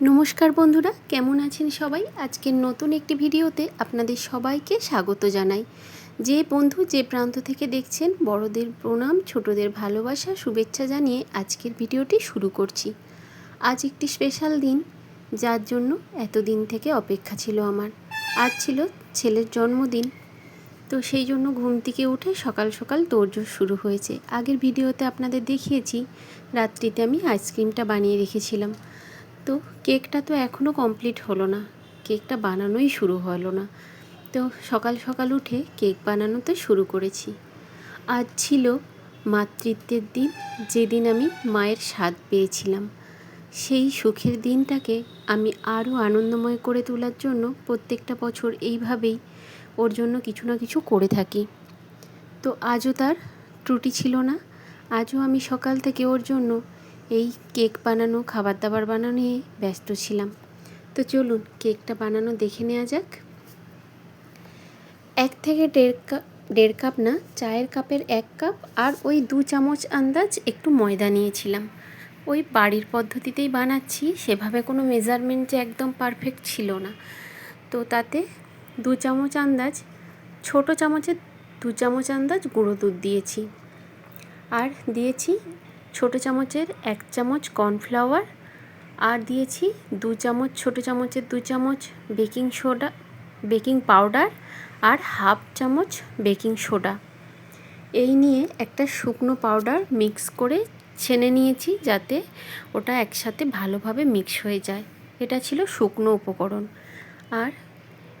নমস্কার বন্ধুরা, কেমন আছেন সবাই? আজকের নতুন একটি ভিডিওতে আপনাদের সবাইকে স্বাগত জানাই। যে বন্ধু যে প্রান্ত থেকে দেখছেন, বড়দের প্রণাম, ছোটদের ভালোবাসা, শুভেচ্ছা জানিয়ে আজকের ভিডিওটি শুরু করছি। আজ একটি স্পেশাল দিন, যার জন্য এতদিন থেকে অপেক্ষা ছিল আমার। আজ ছিল ছেলের জন্মদিন, তো সেই জন্য ঘুম থেকে উঠে সকাল সকাল তোড়জোড় শুরু হয়েছে। আগের ভিডিওতে আপনাদের দেখিয়েছি, রাত্রিতে আমি আইসক্রিমটা বানিয়ে রেখেছিলাম। তো কেকটা তো এখনও কমপ্লিট হলো না। কেকটা বানানোই শুরু হলো না। তো সকাল সকাল উঠে কেক বানানোতে শুরু করেছি। আজ ছিল মাতৃত্বের দিন, যেদিন আমি মায়ের স্বাদ পেয়েছিলাম। সেই সুখের দিনটাকে আমি আরও আনন্দময় করে তোলার জন্য প্রত্যেকটা বছর এইভাবেই ওর জন্য কিছু না কিছু করে থাকি। তো আজও তার ত্রুটি ছিল না। আজও আমি সকাল থেকে ওর জন্য এই কেক বানানো খাবার দাবার বানানো নিয়ে ব্যস্ত ছিলাম। তো চলুন, কেকটা বানানো দেখে নেওয়া যাক। এক থেকে দেড় কাপ দেড় কাপ না, চায়ের কাপের এক কাপ আর ওই দু চামচ আন্দাজ একটু ময়দা নিয়েছিলাম। ওই বাড়ির পদ্ধতিতেই বানাচ্ছি, সেভাবে কোনো মেজারমেন্ট একদম পারফেক্ট ছিল না। তো তাতে দু চামচ আন্দাজ, ছোট চামচের দু চামচ আন্দাজ গুঁড়ো দুধ দিয়েছি। আর দিয়েছি ছোট চামচের এক চামচ কর্নফ্লাওয়ার আর দিয়েছি দু চামচ, ছোট চামচের দু চামচ বেকিং সোডা, বেকিং পাউডার আর হাফ চামচ বেকিং সোডা। এই নিয়ে একটা শুকনো পাউডার মিক্স করে ছেনে নিয়েছি যাতে ওটা একসাথে ভালোভাবে মিক্স হয়ে যায়। এটা ছিল শুকনো উপকরণ। আর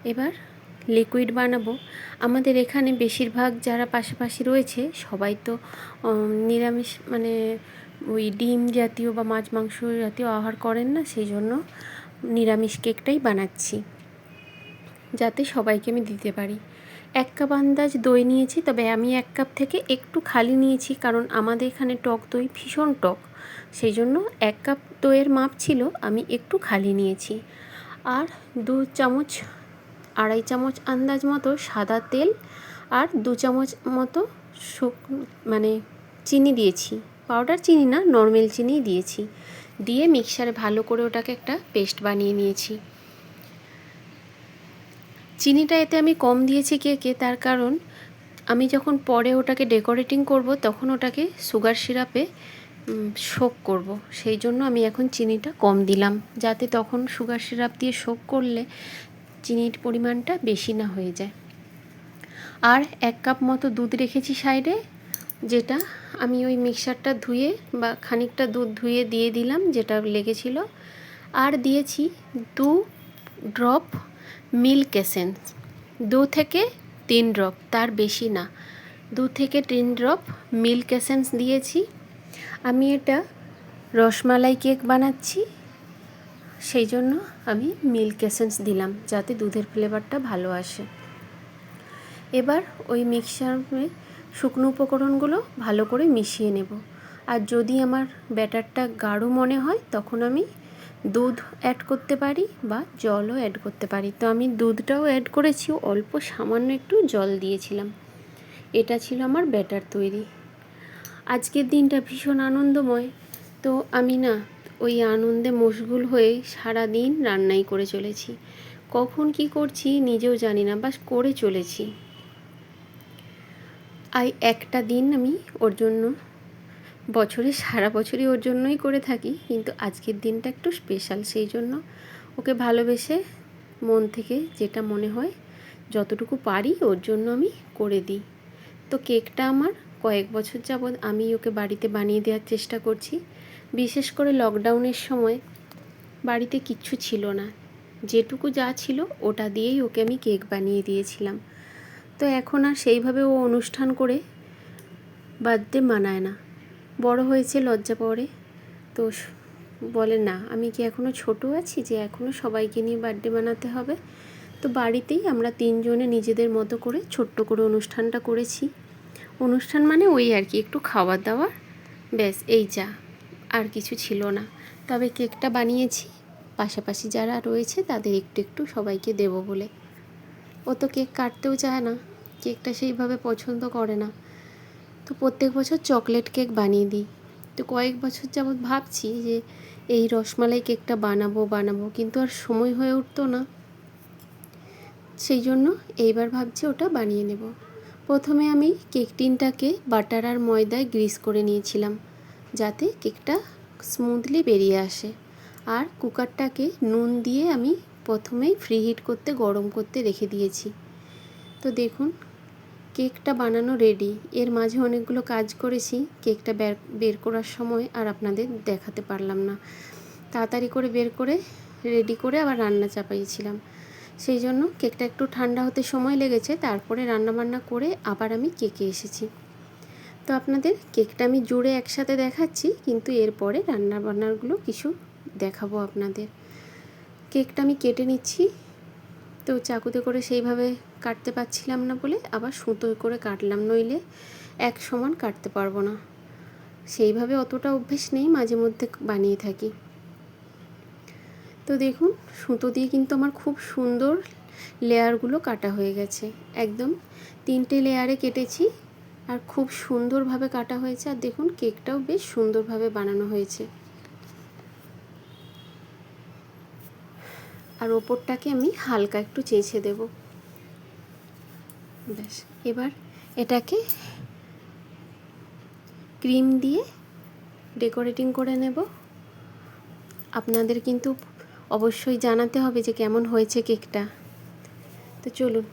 এবার লিকুইড বানাবো। আমাদের এখানে বেশিরভাগ যারা পাশাপাশি রয়েছে, সবাই তো নিরামিষ মানে ওই ডিম জাতীয় বা মাছ মাংস জাতীয় আহার করেন না সেই জন্য নিরামিষ কেকটাই বানাচ্ছি। যাতে সবাইকে আমি দিতে পারি। এক কাপ আন্দাজ দই নিয়েছি, তবে আমি এক কাপ থেকে একটু খালি নিয়েছি, কারণ আমাদের এখানে টক দই ভীষণ টক। সেই জন্য এক কাপ দইয়ের মাপ ছিল, আমি একটু খালি নিয়েছি। আর দু চামচ আড়াই চামচ আন্দাজ মতো সাদা তেল আর দু চামচ মতো শুক মানে চিনি দিয়েছি। পাউডার চিনি না, নর্মাল চিনি দিয়েছি। দিয়ে মিক্সারে ভালো করে ওটাকে একটা পেস্ট বানিয়ে নিয়েছি। চিনিটা এতে আমি কম দিয়েছি কেকে তার কারণ আমি যখন পরে ওটাকে ডেকোরেটিং করব, তখন ওটাকে সুগার সিরাপে শোক করব। সেই জন্য আমি এখন চিনিটা কম দিলাম। যাতে তখন সুগার সিরাপ দিয়ে শোক করলে চিনির পরিমাণটা বেশি না হয়ে যায়। আর এক কাপ মতো দুধ রেখেছি সাইডে, যেটা আমি ওই মিক্সারটা ধুয়ে বা খানিকটা দুধ ধুয়ে দিয়ে দিলাম, যেটা লেগেছিল। আর দিয়েছি দু ড্রপ মিল্ক এসেন্স। দু থেকে তিন ড্রপ, তার বেশি না। দু থেকে তিন ড্রপ মিল্ক এসেন্স দিয়েছি। আমি এটা রসমালাই কেক বানাচ্ছি। সেই জন্য আমি মিল্ক এসেন্স দিলাম, যাতে দুধের ফ্লেভারটা ভালো আসে। এবার ওই মিক্সারে শুকনো উপকরণগুলো ভালো করে মিশিয়ে নেব। আর যদি আমার ব্যাটারটা গাঢ় মনে হয়, তখন আমি দুধ অ্যাড করতে পারি বা জলও অ্যাড করতে পারি। তো আমি দুধটাও অ্যাড করেছি, অল্প সামান্য একটু জল দিয়েছিলাম। এটা ছিল আমার ব্যাটার তৈরি। আজকের দিনটা ভীষণ আনন্দময়। তো আমি না ওই আনন্দে মশগুল হয়ে সারা দিন রান্নাই করে চলেছি। কখন কি করছি নিজেও জানি না, বাস করে চলেছি। আই একটা দিন আমি ওর জন্য, বছরে, সারা বছরই ওর জন্যই করে থাকি, কিন্তু আজকের দিনটা একটু স্পেশাল সেই জন্য ওকে ভালোবেসে মন থেকে যেটা মনে হয়, যতটুকু পারি ওর জন্য আমি করে দিই। তো কেকটা আমার কয়েক বছর যাবৎ আমি ওকে বাড়িতে বানিয়ে দেওয়ার চেষ্টা করছি। বিশেষ করে লকডাউনের সময় বাড়িতে কিচ্ছু ছিল না। যেটুকু যা ছিল ওটা দিয়েই ওকে আমি কেক বানিয়ে দিয়েছিলাম। তো এখন আর সেইভাবে ও অনুষ্ঠান করে বার্থডে মানায় না। বড় হয়েছে লজ্জা পরে তো বলে না, আমি কি এখনও ছোট আছি যে এখনও সবাইকে নিয়ে বার্থডে বানাতে হবে? তো বাড়িতেই আমরা তিনজনে নিজেদের মতো করে ছোট্ট করে অনুষ্ঠানটা করেছি। অনুষ্ঠান মানে ওই আর কি, একটু খাওয়া দাওয়া ব্যাস, এই যা। আর কিছু ছিল না। তবে কেকটা বানিয়েছি। পাশাপাশি যারা রয়েছে তাদের একটু একটু সবাইকে দেব বলে। ও তো কেক কাটতেও চায় না। কেকটা সেইভাবে পছন্দ করে না। তো প্রত্যেক বছর চকলেট কেক বানিয়ে দিই। তো কয়েক বছর যাবৎ ভাবছি যে এই রসমালাই কেকটা বানাবো বানাবো। কিন্তু আর সময় হয়ে উঠতো না। সেই জন্য এইবার ভাবছি ওটা বানিয়ে নেব। প্রথমে আমি কেক টিনটাকে বাটার আর ময়দায় গ্রিস করে নিয়েছিলাম। যাতে কেকটা স্মুথলি বেরিয়ে আসে। আর কুকারটাকে নুন দিয়ে আমি প্রথমেই ফ্রি হিট করতে, গরম করতে রেখে দিয়েছি। তো দেখুন, কেকটা বানানো রেডি এর মাঝে অনেকগুলো কাজ করেছি। কেকটা বের বের করার সময় আর আপনাদের দেখাতে পারলাম না। তাড়াতাড়ি করে বের করে রেডি করে আবার রান্না চাপাইয়েছিলাম সেই জন্য কেকটা একটু ঠান্ডা হতে সময় লেগেছে। তারপরে রান্না বান্না করে আবার আমি কেকে এসেছি। তো আপনাদের কেকটা আমি জুড়ে একসাথে দেখাচ্ছি, কিন্তু এরপরে রান্না বান্নাগুলো কিছু দেখাবো আপনাদের। কেকটা আমি কেটে নিচ্ছি, তো চাকুতে করে সেইভাবে কাটতে পারছিলাম না বলে আবার সুতোয় করে কাটলাম, নইলে এক সমান কাটতে পারব না। সেইভাবে অতটা অভ্যেস নেই, মাঝে মধ্যে বানিয়ে থাকি। তো দেখুন, সুতো দিয়ে কিন্তু আমার খুব সুন্দর লেয়ারগুলো কাটা হয়ে গেছে। একদম তিনটে লেয়ারে কেটেছি আর খুব সুন্দরভাবে কাটা হয়েছে। আর দেখুন, কেকটাও বেশ সুন্দরভাবে বানানো হয়েছে। আর ওপরটাকে আমি হালকা একটু চেঁচে দেব। ব্যাস, এবার এটাকে ক্রিম দিয়ে ডেকোরেটিং করে নেব। আপনাদের কিন্তু অবশ্যই জানাতে হবে যে কেমন হয়েছে কেকটা। তো চলুন।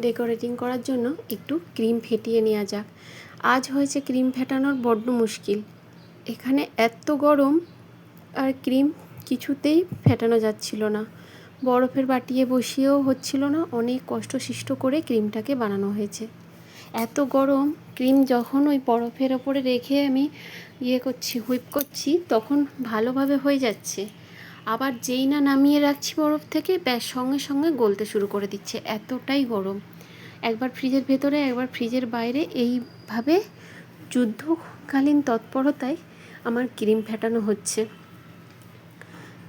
ডেকোরেটিং করার জন্য একটু ক্রিম ফেটিয়ে নেওয়া যাক। আজ হয়েছে ক্রিম ফেটানোর বড্ড মুশকিল। এখানে এত গরম আর ক্রিম কিছুতেই ফেটানো যাচ্ছিল না। বরফের বাটিয়ে বসিয়েও হচ্ছিল না, অনেক কষ্ট কষ্টসিষ্ট করে ক্রিমটাকে বানানো হয়েছে। এত গরম, ক্রিম যখন ওই বরফের ওপরে রেখে আমি ইয়ে করছি, হুইপ করছি, তখন ভালোভাবে হয়ে যাচ্ছে। আবার যেই না নামিয়ে রাখছি বরফ থেকে, ব্যাস সঙ্গে সঙ্গে গলতে শুরু করে দিচ্ছে। এতটাই গরম। একবার ফ্রিজের ভেতরে, একবার ফ্রিজের বাইরে, এইভাবে যুদ্ধকালীন তৎপরতায় আমার ক্রিম ফেটানো হচ্ছে।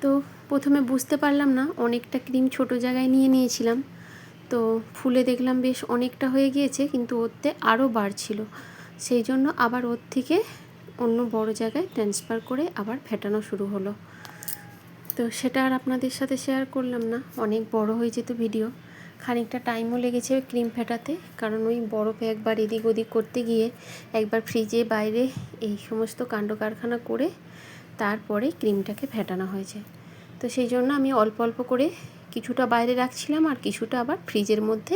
তো প্রথমে বুঝতে পারলাম না, অনেকটা ক্রিম ছোট জায়গায় নিয়ে নিয়েছিলাম। তো ফুলে দেখলাম বেশ অনেকটা হয়ে গিয়েছে, কিন্তু ওতে আরও বাড়ছিল সেই জন্য আবার ওর থেকে অন্য বড় জায়গায় ট্রান্সফার করে আবার ফেটানো শুরু হলো। তো সেটা আর আপনাদের সাথে শেয়ার করলাম না। অনেক বড় হয়ে যেত ভিডিও খানিকটা টাইমও লেগেছে ক্রিম ফেটাতে, কারণ ওই বরফে একবার এদিক ওদিক করতে গিয়ে একবার ফ্রিজে বাইরে এই সমস্ত কাণ্ড কারখানা করে তারপরে ক্রিমটাকে ফেটানো হয়েছে। তো সেই জন্য আমি অল্প অল্প করে কিছুটা বাইরে রাখছিলাম আর কিছুটা আবার ফ্রিজের মধ্যে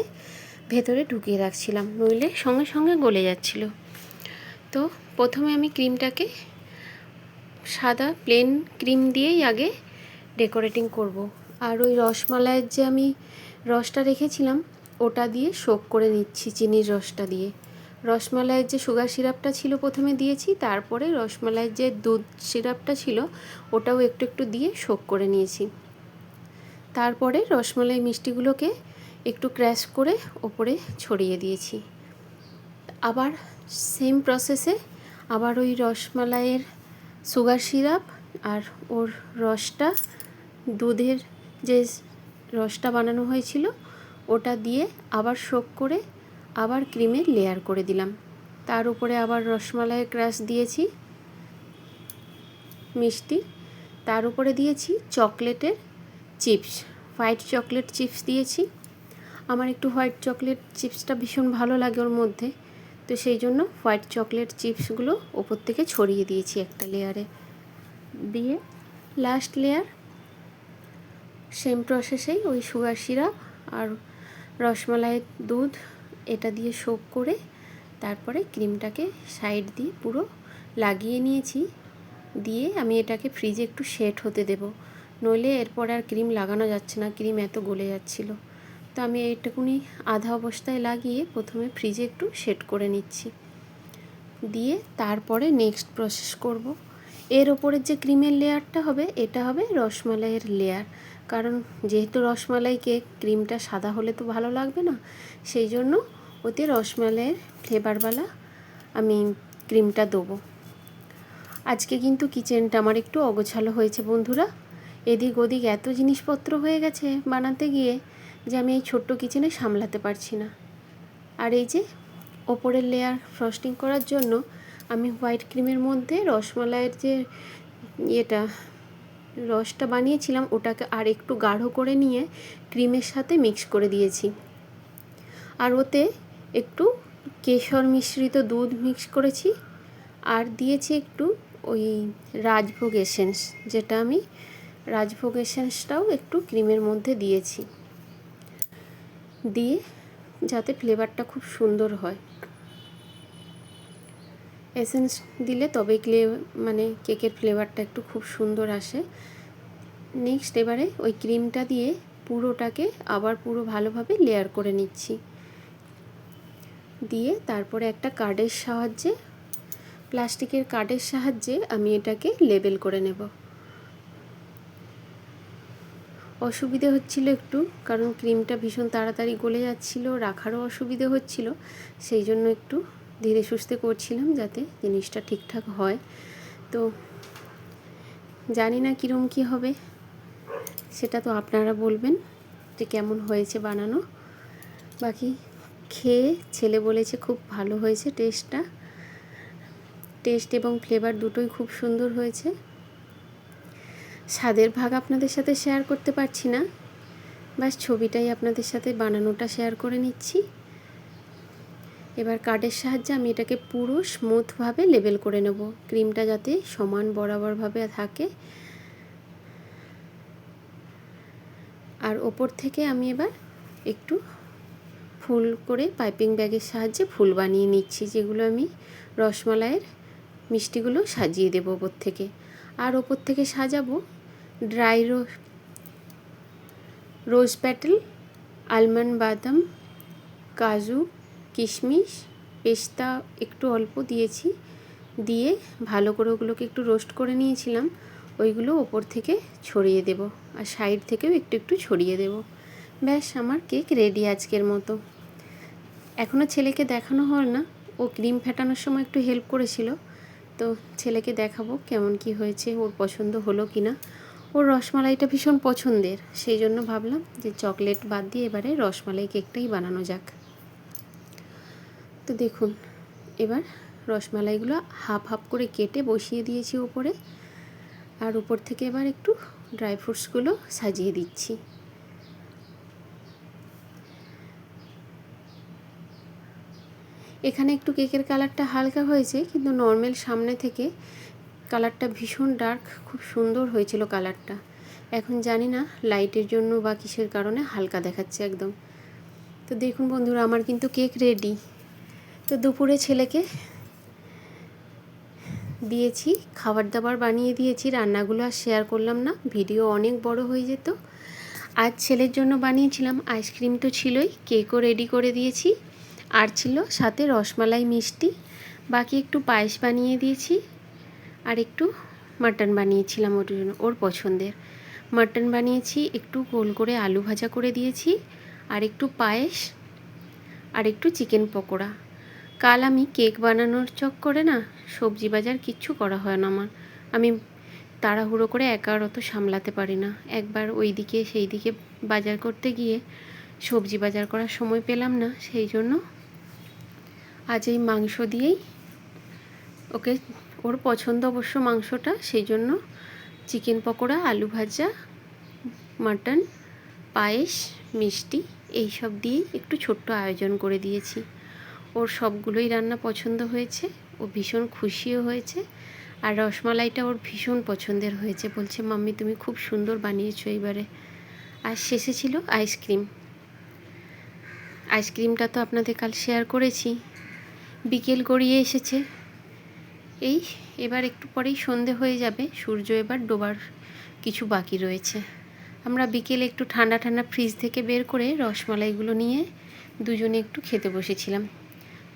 ভেতরে ঢুকিয়ে রাখছিলাম, নইলে সঙ্গে সঙ্গে গলে যাচ্ছিল। তো প্রথমে আমি ক্রিমটাকে সাদা প্লেন ক্রিম দিয়েই আগে ডেকোরেটিং করব। আর ওই রসমালাইয়ের যে আমি রসটা রেখেছিলাম, ওটা দিয়ে শোক করে নিচ্ছি চিনির রসটা দিয়ে। রসমালাইয়ের যে সুগার সিরাপটা ছিল প্রথমে দিয়েছি, তারপরে রসমালাইয়ের যে দুধ সিরাপটা ছিল, ওটাও একটু একটু দিয়ে শোক করে নিয়েছি। তারপরে রসমালাই মিষ্টিগুলোকে একটু ক্র্যাশ করে ওপরে ছড়িয়ে দিয়েছি। আবার সেম প্রসেসে আবার ওই রসমালাইয়ের সুগার সিরাপ আর ওর রসটা, দুধের যে রসটা বানানো হয়েছিল, ওটা দিয়ে আবার শোক করে আবার ক্রিমের লেয়ার করে দিলাম। তার উপরে আবার রসমালাইয়ের ক্রাশ দিয়েছি, মিষ্টি। তার উপরে দিয়েছি চকলেটের চিপস হোয়াইট চকলেট চিপস দিয়েছি। আমার একটু হোয়াইট চকলেট চিপসটা ভীষণ ভালো লাগে ওর মধ্যে। তো সেই জন্য হোয়াইট চকলেট চিপসগুলো ওপর থেকে ছড়িয়ে দিয়েছি একটা লেয়ারে দিয়ে লাস্ট লেয়ার সেম প্রসেসেই ওই সুগার সিরাপ আর রসমালাইয়ের দুধ এটা দিয়ে শোক করে তারপরে ক্রিমটাকে সাইড দিয়ে পুরো লাগিয়ে নিয়েছি। দিয়ে আমি এটাকে ফ্রিজে একটু সেট হতে দেব। নইলে এরপর আর ক্রিম লাগানো যাচ্ছে না ক্রিম এত গলে যাচ্ছিল। তো আমি এইটুকুনি আধা অবস্থায় লাগিয়ে প্রথমে ফ্রিজে একটু সেট করে নিচ্ছি। দিয়ে তারপরে নেক্সট প্রসেস করব। এর ওপরের যে ক্রিমের লেয়ারটা হবে, এটা হবে রসমালাইয়ের লেয়ার। কারণ যেহেতু রসমালাই কেক ক্রিমটা সাদা হলে তো ভালো লাগবে না, সেই জন্য ওতে রসমালাইয়ের ফ্লেভারওয়ালা আমি ক্রিমটা দেবো। আজকে কিন্তু কিচেনটা আমার একটু অগোছালো হয়েছে বন্ধুরা। এদিক ওদিক এত জিনিসপত্র হয়ে গেছে বানাতে গিয়ে যে আমি এই ছোট্ট কিচেনে সামলাতে পারছি না। আর এই যে ওপরের লেয়ার ফ্রস্টিং করার জন্য আমি হোয়াইট ক্রিমের মধ্যে রসমালাইয়ের যে ইয়েটা, রসটা বানিয়েছিলাম, ওটাকে আর একটু গাঢ় করে নিয়ে ক্রিমের সাথে মিক্স করে দিয়েছি। আর ওতে একটু কেশর মিশ্রিত দুধ মিক্স করেছি, আর দিয়েছি একটু ওই রাজভোগ এসেন্স, যেটা আমি রাজভোগ এসেন্সটাও একটু ক্রিমের মধ্যে দিয়েছি। দিয়ে যাতে ফ্লেভারটা খুব সুন্দর হয়। এসেন্স দিলে তবে ক্লে মানে কেকের ফ্লেভারটা একটু খুব সুন্দর আসে। নেক্সট এবারে ওই ক্রিমটা দিয়ে পুরোটাকে আবার পুরো ভালোভাবে লেয়ার করে নিচ্ছি। দিয়ে তারপরে একটা কার্ডের সাহায্যে, প্লাস্টিকের কার্ডের সাহায্যে আমি এটাকে লেবেল করে নেব। অসুবিধে হচ্ছিল একটু, কারণ ক্রিমটা ভীষণ তাড়াতাড়ি গলে যাচ্ছিল, রাখারও অসুবিধে হচ্ছিল, সেই জন্য একটু ধীরে সুস্থে করছিলাম যাতে জিনিসটা ঠিকঠাক হয়। তো জানি না কীরম কী হবে, সেটা তো আপনারা বলবেন যে কেমন হয়েছে বানানো। বাকি খেয়ে ছেলে বলেছে খুব ভালো হয়েছে টেস্টটা। টেস্ট এবং ফ্লেভার দুটোই খুব সুন্দর হয়েছে। স্বাদের ভাগ আপনাদের সাথে শেয়ার করতে পারছি না। বাস ছবিটাই আপনাদের সাথে বানানোটা শেয়ার করে নিচ্ছি। এবার কার্ডের সাহায্যে আমি এটাকে পুরো স্মুথভাবে লেবেল করে নেব। ক্রিমটা যাতে সমান বরাবরভাবে থাকে। আর ওপর থেকে আমি এবার একটু ফুল করে পাইপিং ব্যাগের সাহায্যে ফুল বানিয়ে নিচ্ছি, যেগুলো আমি রসমালাইয়ের মিষ্টিগুলো সাজিয়ে দেবো ওপর থেকে। আর ওপর থেকে সাজাবো dry ro rose petal almond বাদাম, কাজু কিশমিশ, পেস্তা একটু অল্প দিয়েছি। দিয়ে ভালো করে ওগুলোকে একটু রোস্ট করে নিয়েছিলাম। ওইগুলো ওপর থেকে ছড়িয়ে দেব আর সাইড থেকেও একটু একটু ছড়িয়ে দেব। ব্যাস, আমার কেক রেডি আজকের মতো। এখনও ছেলেকে দেখানো হল না। ও ক্রিম ফেটানোর সময় একটু হেল্প করেছিল। তো ছেলেকে দেখাবো কেমন কি হয়েছে, ওর পছন্দ হলো কি না। ওর রসমালাইটা ভীষণ পছন্দের। সেই জন্য ভাবলাম যে চকলেট বাদ দিয়ে এবারে রসমালাই কেকটাই বানানো যাক। তো দেখুন, এবার রসমালাইগুলো হাফ হাফ করে কেটে বসিয়ে দিয়েছি উপরে। আর উপর থেকে এবার একটু ড্রাই ফ্রুটসগুলো সাজিয়ে দিচ্ছি। এখানে একটু কেকের কালারটা হালকা হয়েছে, কিন্তু নর্মাল সামনে থেকে কালারটা ভীষণ ডার্ক, খুব সুন্দর হয়েছিল কালারটা। এখন জানি না লাইটের জন্য বা কিসের কারণে হালকা দেখাচ্ছে একদম। তো দেখুন বন্ধুরা, আমার কিন্তু কেক রেডি। তো দুপুরে ছেলেকে দিয়েছি, খাবার দাবার বানিয়ে দিয়েছি, রান্নাগুলো আর শেয়ার করলাম না, ভিডিও অনেক বড় হয়ে যেত। আজ ছেলের জন্য বানিয়েছিলাম আইসক্রিম তো ছিলই, কেকও রেডি করে দিয়েছি। আর ছিল সাথে রসমালাই মিষ্টি, বাকি একটু পায়েস বানিয়ে দিয়েছি। আর একটু মাটন বানিয়েছিলাম ওর জন্য, ওর পছন্দের। মাটন বানিয়েছি, একটু গোল করে আলু ভাজা করে দিয়েছি, আর একটু পায়েস, আর একটু চিকেন পকোড়া। কাল আমি কেক বানানোর চক্করে না, সবজি বাজার কিচ্ছু করা হয় না আমার। আমি তাড়াহুড়ো করে একা অত সামলাতে পারি না। একবার ওই দিকে সেই দিকে বাজার করতে গিয়ে সবজি বাজার করার সময় পেলাম না, সেই জন্য আজ এই মাংস দিয়েই ওকে, ওর পছন্দ অবশ্য মাংসটা, সেই জন্য চিকেন পকোড়া, আলু ভাজা, মাটন, পায়েস, মিষ্টি এই সব দিয়েই একটু ছোট্ট আয়োজন করে দিয়েছি। ওর সবগুলোই রান্না পছন্দ হয়েছে, ও ভীষণ খুশিও হয়েছে, আর রসমালাইটা ওর ভীষণ পছন্দের হয়েছে, বলছে, মাম্মি, তুমি খুব সুন্দর বানিয়েছো এবারে আর শেষে ছিল আইসক্রিম। আইসক্রিমটা তো আপনাদের কাল শেয়ার করেছি। বিকেল গড়িয়ে এসেছে। এই, এবার একটু পরেই সন্ধে হয়ে যাবে, সূর্য এবার ডোবার কিছু বাকি রয়েছে। আমরা বিকেলে একটু ঠান্ডা ঠান্ডা ফ্রিজ থেকে বের করে রসমালাইগুলো নিয়ে দুজনে একটু খেতে বসেছিলাম।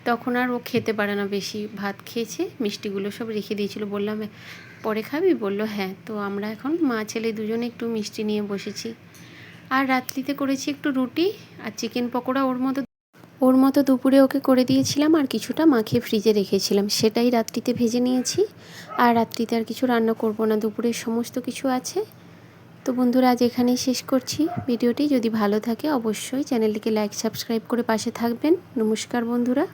তখন আর ও খেতে পারে না বেশি। ভাত খেয়েছে, মিষ্টিগুলো সব রেখে দিয়েছিল। বললাম পরে খাবি? বলল হ্যাঁ। তো আমরা এখন মা, ছেলে দুজনে একটু মিষ্টি নিয়ে বসেছি। আর রাত্রিতে করেছি একটু রুটি আর চিকেন পকোড়া ওর মতো। ওর মতো দুপুরে ওকে করে দিয়েছিলাম আর কিছুটা মাখিয়ে ফ্রিজে রেখেছিলাম। সেটাই রাত্রিতে ভেজে নিয়েছি। আর রাত্রিতে আর কিছু রান্না করব না দুপুরে সমস্ত কিছু আছে। তো বন্ধুরা, আজ এখানেই শেষ করছি ভিডিওটি। যদি ভালো থাকে, অবশ্যই চ্যানেলটিকে লাইক, সাবস্ক্রাইব করে পাশে থাকবেন। নমস্কার বন্ধুরা।